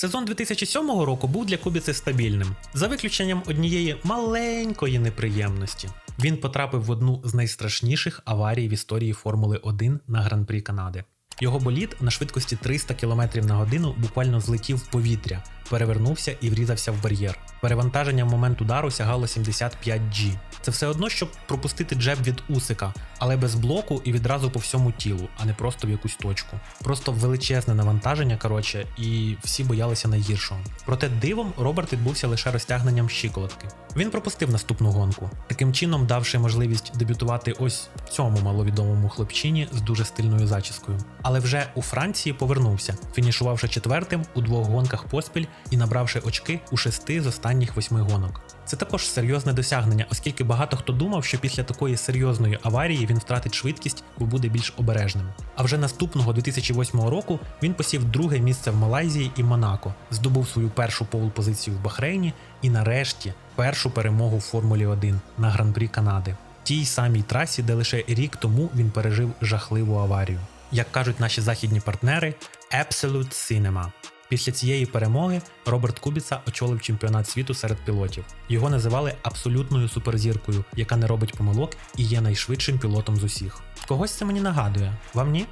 Сезон 2007 року був для Кубіци стабільним, за виключенням однієї маленької неприємності. Він потрапив в одну з найстрашніших аварій в історії Формули 1 на Гран-прі Канади. Його болід на швидкості 300 км на годину буквально злетів в повітря, перевернувся і врізався в бар'єр. Перевантаження в момент удару сягало 75 G. Це все одно, щоб пропустити джеб від Усика, але без блоку і відразу по всьому тілу, а не просто в якусь точку. Просто величезне навантаження, коротше, і всі боялися найгіршого. Проте дивом Роберт відбувся лише розтягненням щиколотки. Він пропустив наступну гонку, таким чином давши можливість дебютувати ось цьому маловідомому хлопчині з дуже стильною зачіскою. Але вже у Франції повернувся, фінішувавши четвертим у двох гонках поспіль і набравши очки у шести з останніх восьми гонок. Це також серйозне досягнення, оскільки багато хто думав, що після такої серйозної аварії він втратить швидкість, бо буде більш обережним. А вже наступного 2008 року він посів друге місце в Малайзії і Монако, здобув свою першу пол-позицію в Бахрейні і нарешті першу перемогу в Формулі 1 на Гран-прі Канади. Тій самій трасі, де лише рік тому він пережив жахливу аварію. Як кажуть наші західні партнери, Absolute Cinema. Після цієї перемоги Роберт Кубіца очолив чемпіонат світу серед пілотів. Його називали абсолютною суперзіркою, яка не робить помилок і є найшвидшим пілотом з усіх. Когось це мені нагадує, вам ні?